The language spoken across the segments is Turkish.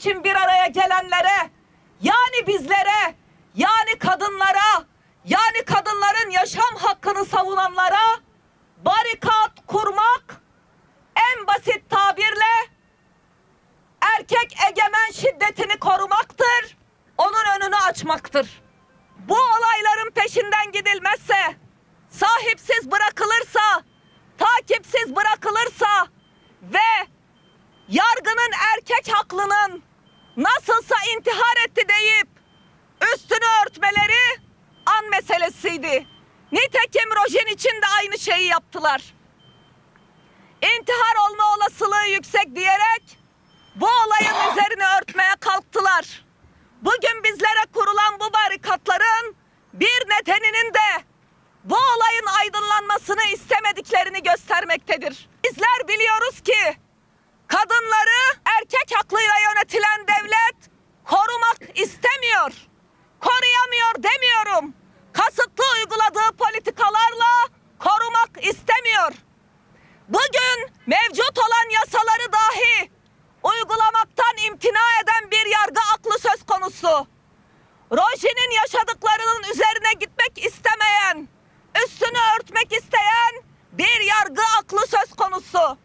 için bir araya gelenlere, yani bizlere, yani kadınlara, yani kadınların yaşam hakkını savunanlara barikat kurmak en basit tabirle erkek egemen şiddetini korumaktır, onun önünü açmaktır. Bu olayların peşinden gidilmezse, sahipsiz bırakılırsa, takipsiz bırakılırsa ve yargının erkek haklının nasılsa intihar etti deyip üstünü örtmeleri an meselesiydi. Nitekim Rojin için de aynı şeyi yaptılar. İntihar olma olasılığı yüksek diyerek bu olayın üzerine örtmeye kalktılar. Bugün bizlere kurulan bu barikatların bir nedeninin de bu olayın aydınlanmasını istemediklerini göstermektedir. Bizler biliyoruz ki konusu.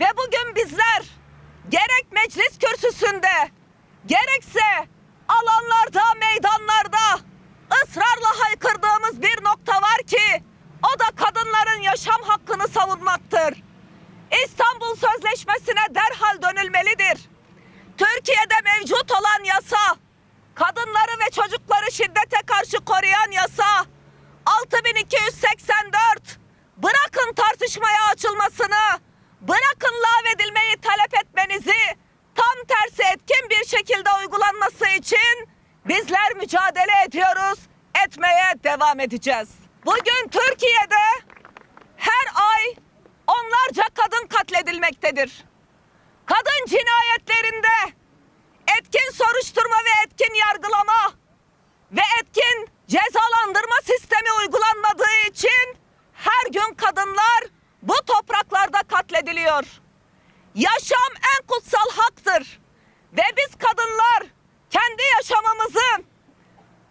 Ve bugün bizler gerek meclis kürsüsünde, gerekse alanlarda, meydanlarda ısrarla haykırdığımız bir nokta var ki o da kadınların yaşam hakkını savunmaktır. İstanbul Sözleşmesi'ne derhal dönülmelidir. Türkiye'de mevcut olan yasa, kadınları ve çocukları şiddete karşı koruyan yasa 6284 bırakın tartışmaya açılmasını, bırakın lağvedilmeyi talep etmenizi tam tersi etkin bir şekilde uygulanması için bizler mücadele ediyoruz, etmeye devam edeceğiz. Bugün Türkiye'de her ay onlarca kadın katledilmektedir. Kadın cinayetlerinde etkin soruşturma ve etkin yargılama ve etkin cezalandırma sistemi uygulanmadığı için her gün kadınlar bu topraklarda katlediliyor. Yaşam en kutsal haktır ve biz kadınlar kendi yaşamımızın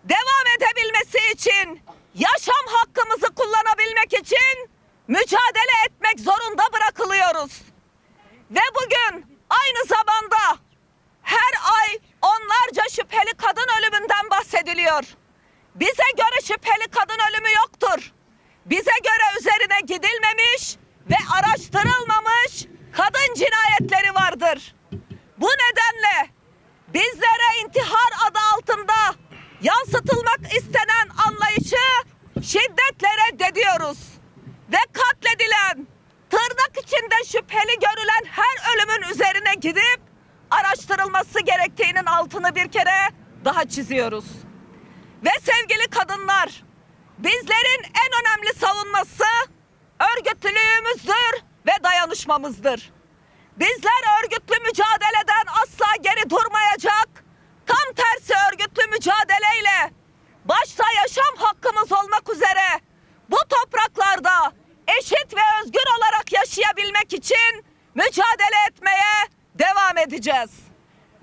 devam edebilmesi için, yaşam hakkımızı kullanabilmek için mücadele etmek zorunda bırakılıyoruz. Ve bugün aynı zamanda her ay onlarca şüpheli kadın ölümünden bahsediliyor. Bize göre şüpheli kadın ölümü yoktur. Bize göre üzerine gidilmemiş ve araştırılmamış kadın cinayetleri vardır. Bu nedenle bizlere intihar adı altında yansıtılmak istenen anlayışı şiddetle reddediyoruz. Ve katledilen, tırnak içinde şüpheli görülen her ölümün üzerine gidip araştırılması gerektiğinin altını bir kere daha çiziyoruz. Ve sevgili kadınlar, bizlerin en önemli savunması örgütlülüğümüzdür ve dayanışmamızdır. Bizler örgütlü mücadeleden asla geri durmayacak, tam tersi örgütlü mücadeleyle başta yaşam hakkımız olmak üzere bu topraklarda eşit ve özgür olarak yaşayabilmek için mücadele etmeye devam edeceğiz.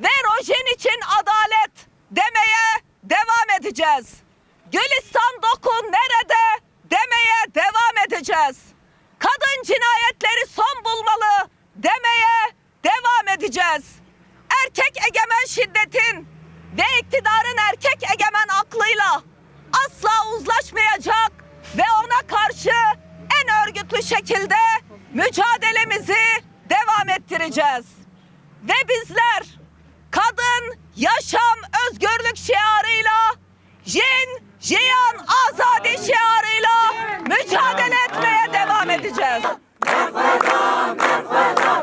Ve Rojin için adalet demeye devam edeceğiz. Gülistan dokun nerede demeye devam edeceğiz. Kadın cinayetleri son bulmalı demeye devam edeceğiz. Erkek egemen şiddetin ve iktidarın erkek egemen aklıyla asla uzlaşmayacak ve ona karşı en örgütlü şekilde mücadelemizi devam ettireceğiz. Ve bizler kadın, yaşam, özgürlük şiarıyla